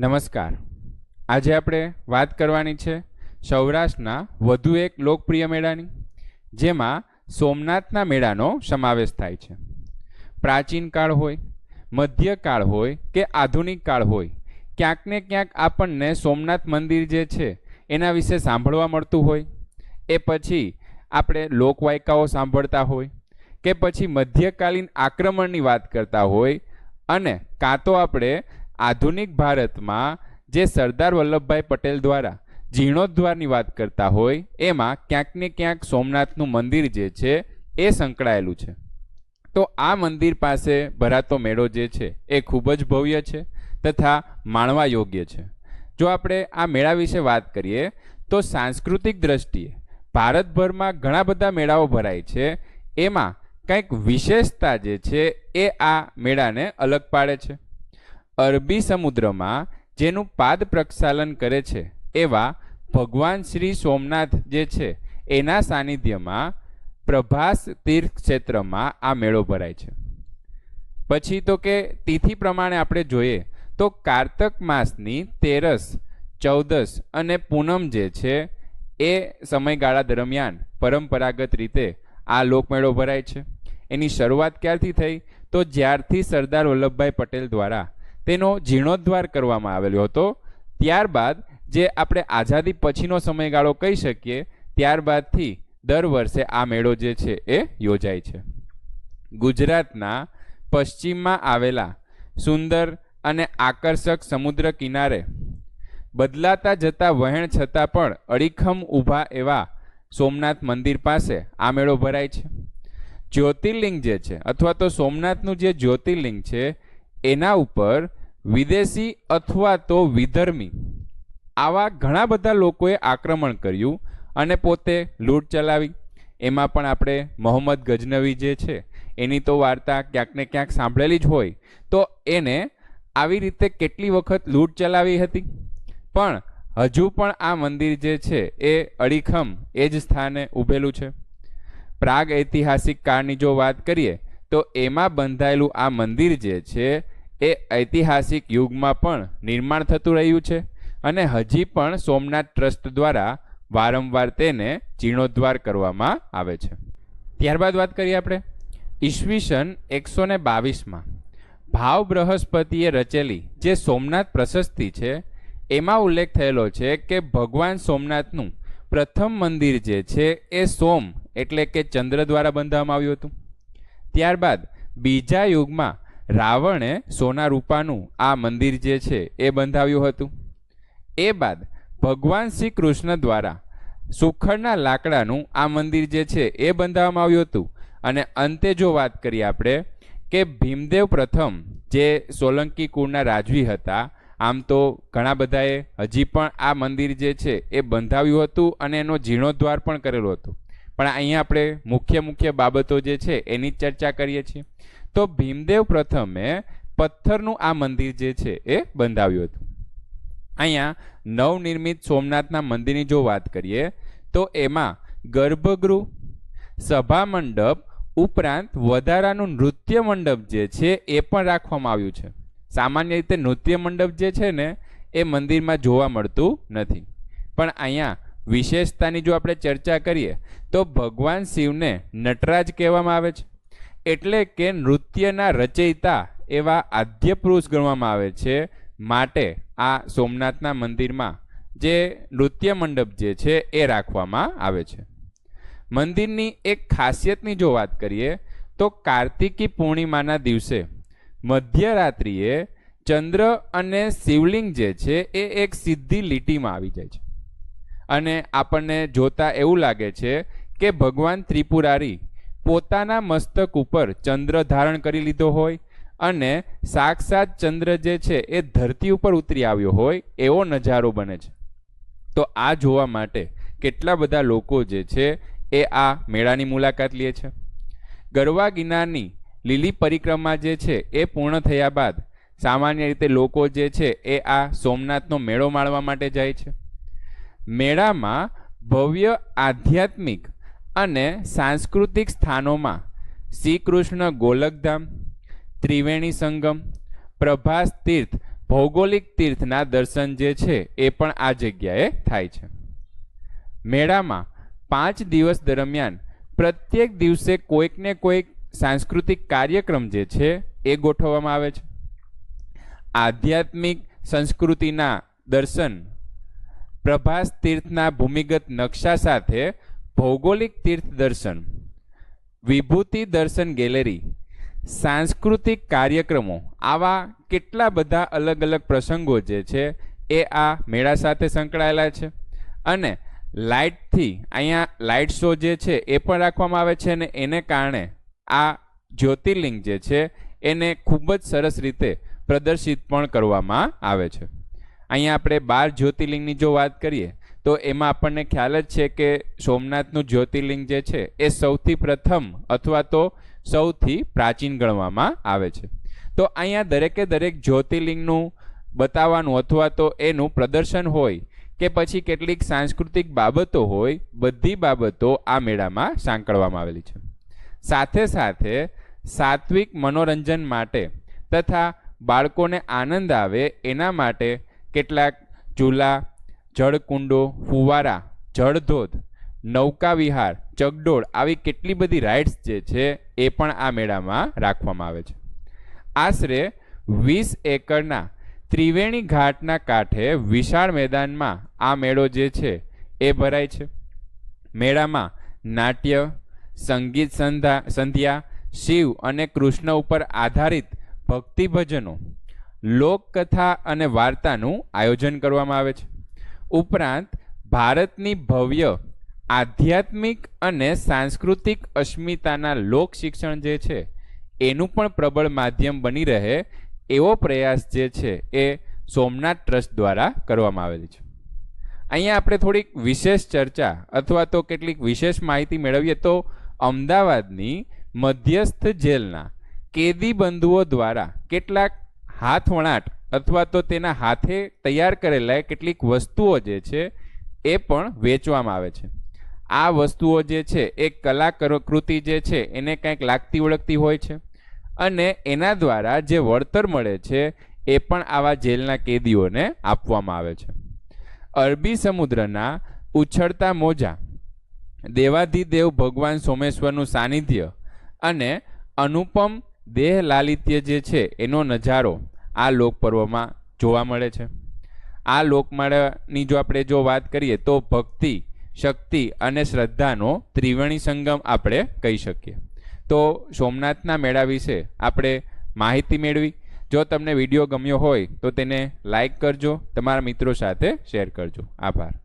નમસ્કાર. આજે આપણે વાત કરવાની છે સૌરાષ્ટ્રના વધુ એક લોકપ્રિય મેળાની, જેમાં સોમનાથના મેળાનો સમાવેશ થાય છે. પ્રાચીન કાળ હોય મધ્યકાળ હોય કે આધુનિક કાળ હોય, ક્યાંક ને ક્યાંક આપણને સોમનાથ મંદિર જે છે એના વિશે સાંભળવા મળતું હોય. એ પછી આપણે લોકવાયકાઓ સાંભળતા હોય કે પછી મધ્યકાલીન આક્રમણની વાત કરતા હોય અને કાં તો આપણે આધુનિક ભારતમાં જે સરદાર વલ્લભભાઈ પટેલ દ્વારા જીર્ણોદ્ધારની વાત કરતા હોય, એમાં ક્યાંક ને ક્યાંક સોમનાથનું મંદિર જે છે, એ સંકળાયેલું છે. તો આ મંદિર પાસે ભરાતો મેળો જે છે, એ ખૂબ જ ભવ્ય છે તથા માણવા યોગ્ય છે. જો આપણે આ મેળા વિશે વાત કરીએ, તો સાંસ્કૃતિક દ્રષ્ટિએ ભારતભરમાં ઘણા બધા મેળાઓ ભરાય છે, એમાં કંઈક વિશેષતા જે છે, એ આ મેળાને અલગ પાડે છે. અરબી સમુદ્રમાં, જેનું પાદ પ્રક્ષાલન કરે છે, એવા ભગવાન શ્રી સોમનાથ જે છે, એના સાનિધ્યમાં પ્રભાસ તીર્થ ક્ષેત્રમાં આ મેળો ભરાય છે. પછી તો કે તિથિ પ્રમાણે આપણે જોઈએ, તો કારતક માસની તેરસ, ચૌદસ અને પૂનમ જે છે, એ સમયગાળા દરમિયાન પરંપરાગત રીતે આ લોકમેળો ભરાય છે. એની શરૂઆત ક્યારથી થઈ? તો જ્યારથી સરદાર વલ્લભભાઈ પટેલ દ્વારા તેનો જીર્ણોદ્ધાર કરવામાં આવેલો હતો. ત્યારબાદ જે આપણે આઝાદી પછીનો સમયગાળો કહી શકીએ, ત્યારબાદથી દર વર્ષે આ મેળો જે છે એ યોજાય છે. ગુજરાતના પશ્ચિમમાં આવેલા સુંદર અને આકર્ષક સમુદ્ર કિનારે બદલાતા જતા વહેણ છતાં પણ અડીખમ ઊભા એવા સોમનાથ મંદિર પાસે આ મેળો ભરાય છે. જ્યોતિર્લિંગ જે છે, અથવા તો સોમનાથનું જે જ્યોતિર્લિંગ છે, એના ઉપર વિદેશી અથવા તો વિધર્મી. આવા ઘણા બધા લોકોએ આક્રમણ કર્યું અને પોતે લૂંટ ચલાવી. એમાં પણ આપણે મોહમ્મદ ગજનવી જે છે, એની તો વાર્તા ક્યાંક ને ક્યાંક સાંભળેલી જ હોય. તો એને આવી રીતે કેટલી વખત લૂંટ ચલાવી હતી? પણ હજુ પણ આ મંદિર જે છે, એ અડીખમ એ જ સ્થાને ઊભેલું છે. પ્રાગ ઐતિહાસિક કાળની જો વાત કરીએ, તો એમાં બંધાયેલું આ મંદિર જે છે એ ઐતિહાસિક યુગમાં પણ નિર્માણ થતું રહ્યું છે અને હજી પણ સોમનાથ ટ્રસ્ટ દ્વારા વારંવાર તેને જીર્ણોદ્ધાર કરવામાં આવે છે. ત્યારબાદ વાત કરીએ આપણે. ઈસવીસન એકસો ને બાવીસમાં ભાવ બૃહસ્પતિએ રચેલી જે સોમનાથ પ્રશસ્તિ છે, એમાં ઉલ્લેખ થયેલો છે કે ભગવાન સોમનાથનું પ્રથમ મંદિર જે છે એ સોમ એટલે કે ચંદ્ર દ્વારા બંધાવવામાં આવ્યું હતું. ત્યારબાદ બીજા યુગમાં રાવણે સોના રૂપાનું આ મંદિર જે છે એ બંધાવ્યું હતું. એ બાદ ભગવાન શ્રી કૃષ્ણ દ્વારા સુખડના લાકડાનું આ મંદિર જે છે એ બંધાવવામાં આવ્યું હતું. અને અંતે જો વાત કરીએ આપણે કે ભીમદેવ પ્રથમ જે સોલંકી કુળના રાજવી હતા, આમ તો ઘણા બધાએ હજી પણ આ મંદિર જે છે એ બંધાવ્યું હતું અને એનો જીર્ણોદ્ધાર પણ કરેલો હતો. પણ અહીંયા આપણે મુખ્ય મુખ્ય બાબતો જે છે એની ચર્ચા કરીએ છીએ. તો ભીમદેવ પ્રથમે પથ્થરનું આ મંદિર જે છે એ બંધાવ્યું હતું. અહીંયા નવનિર્મિત સોમનાથના મંદિરની જો વાત કરીએ, તો એમાં ગર્ભગૃહ, સભા મંડપ ઉપરાંત વધારાનું નૃત્ય મંડપ જે છે એ પણ રાખવામાં આવ્યું છે. સામાન્ય રીતે નૃત્ય મંડપ જે છે ને, એ મંદિરમાં જોવા મળતું નથી. પણ અહીંયા વિશેષતાની જો આપણે ચર્ચા કરીએ, તો ભગવાન શિવને નટરાજ કહેવામાં આવે છે. એટલે કે નૃત્યના રચયિતા એવા આદ્ય પુરુષ ગણવામાં આવે છે માટે આ સોમનાથના મંદિરમાં જે નૃત્ય મંડપ જે છે એ રાખવામાં આવે છે. મંદિરની એક ખાસિયતની જો વાત કરીએ તો કાર્તિકી પૂર્ણિમાના દિવસે મધ્યરાત્રિએ ચંદ્ર અને શિવલિંગ જે છે એ એક સીધી લીટીમાં આવી જાય છે. અને આપણને જોતા એવું લાગે છે કે ભગવાન ત્રિપુરારી પોતાના મસ્તક ઉપર ચંદ્ર ધારણ કરી લીધો હોય અને સાક્ષાત ચંદ્ર જે છે એ ધરતી ઉપર ઉતરી આવ્યો હોય, એવો નજારો બને છે. તો આ જોવા માટે કેટલા બધા લોકો જે છે એ આ મેળાની મુલાકાત લે છે. ગરવા ગિનારની લીલી પરિક્રમા જે છે એ પૂર્ણ થયા બાદ સામાન્ય રીતે લોકો જે છે એ આ સોમનાથનો મેળો માણવા માટે જાય છે. મેળામાં ભવ્ય આધ્યાત્મિક અને સાંસ્કૃતિક સ્થાનોમાં શ્રી કૃષ્ણ ગોલકધામ, ત્રિવેણી સંગમ, પ્રભાસ તીર્થ, ભૌગોલિક તીર્થના દર્શન જે છે એ પણ આ જગ્યાએ થાય છે. મેળામાં પાંચ દિવસ દરમિયાન પ્રત્યેક દિવસે કોઈકને કોઈક સાંસ્કૃતિક કાર્યક્રમ જે છે એ ગોઠવવામાં આવે છે. આધ્યાત્મિક સંસ્કૃતિના દર્શન પ્રભાસ તીર્થના ભૂમિગત નકશા સાથે ભૌગોલિક તીર્થ દર્શન વિભૂતિ દર્શન ગેલેરી, સાંસ્કૃતિક કાર્યક્રમો, આવા કેટલા બધા અલગ અલગ પ્રસંગો જે છે એ આ મેળા સાથે સંકળાયેલા છે. અને લાઇટથી અહીંયા લાઇટ શો જે છે એ પણ રાખવામાં આવે છે અને એને કારણે આ જ્યોતિર્લિંગ જે છે એને ખૂબ જ સરસ રીતે પ્રદર્શિત પણ કરવામાં આવે છે. અહીંયા આપણે બાર જ્યોતિર્લિંગની જો વાત કરીએ તો એમાં આપણને ખ્યાલ જ છે કે સોમનાથનું જ્યોતિર્લિંગ જે છે, એ સૌથી પ્રથમ અથવા તો સૌથી પ્રાચીન ગણવામાં આવે છે. તો અહીંયા દરેકે દરેક જ્યોતિર્લિંગનું બતાવવાનું અથવા તો એનું પ્રદર્શન હોય કે પછી કેટલીક સાંસ્કૃતિક બાબતો હોય, બધી બાબતો આ મેળામાં સાંકળવામાં આવેલી છે. સાથે સાથે સાત્વિક મનોરંજન માટે તથા બાળકોને આનંદ આવે એના માટે કેટલાક ઝૂલા જળકુંડો, ફુવારા, જળધોધ, નૌકા વિહાર, ચગડોળ આવી કેટલી બધી રાઇડ્સ જે છે એ પણ આ મેળામાં રાખવામાં આવે છે. આશરે વીસ એકરના ત્રિવેણી ઘાટના કાંઠે વિશાળ મેદાનમાં આ મેળો જે છે એ ભરાય છે. મેળામાં નાટ્ય, સંગીત સંધા, સંધ્યા, શિવ અને કૃષ્ણ ઉપર આધારિત ભક્તિ ભજનો લોકકથા અને વાર્તાનું આયોજન કરવામાં આવે છે. ઉપરાંત, ભારતની ભવ્ય, આધ્યાત્મિક અને સાંસ્કૃતિક અસ્મિતાના લોક શિક્ષણ જે છે, એનું પણ પ્રબળ માધ્યમ બની રહે એવો પ્રયાસ જે છે એ સોમનાથ ટ્રસ્ટ દ્વારા કરવામાં આવેલી છે. અહીંયા આપણે થોડીક વિશેષ ચર્ચા અથવા તો કેટલીક વિશેષ માહિતી મેળવીએ તો અમદાવાદની મધ્યસ્થ જેલના કેદી બંધુઓ દ્વારા કેટલાક હાથવણાટ અથવા તો તેના હાથે તૈયાર કરેલા કેટલીક વસ્તુઓ જે છે, એ પણ વેચવામાં આવે છે. આ વસ્તુઓ જે છે, એ કલાકૃતિ જે છે, એને કંઈક લાગતી ઓળખતી હોય છે. અને એના દ્વારા જે વળતર મળે છે, એ પણ આવા જેલના કેદીઓને આપવામાં આવે છે. અરબી સમુદ્રના ઉછળતા મોજા દેવાધિદેવ ભગવાન સોમેશ્વરનું સાનિધ્ય અને અનુપમ દેહ લાલિત્ય જે છે, એનો નજારો આ લોકપર્વમાં જોવા મળે છે. આ લોકમાળાની જો આપણે જો વાત કરીએ તો ભક્તિ, શક્તિ અને શ્રદ્ધાનો ત્રિવેણી સંગમ આપણે કહી શકીએ. તો સોમનાથના મેળા વિશે આપણે માહિતી મેળવી. જો તમને વીડિયો ગમ્યો હોય તો તેને લાઈક કરજો, તમારા મિત્રો સાથે શેર કરજો. આભાર.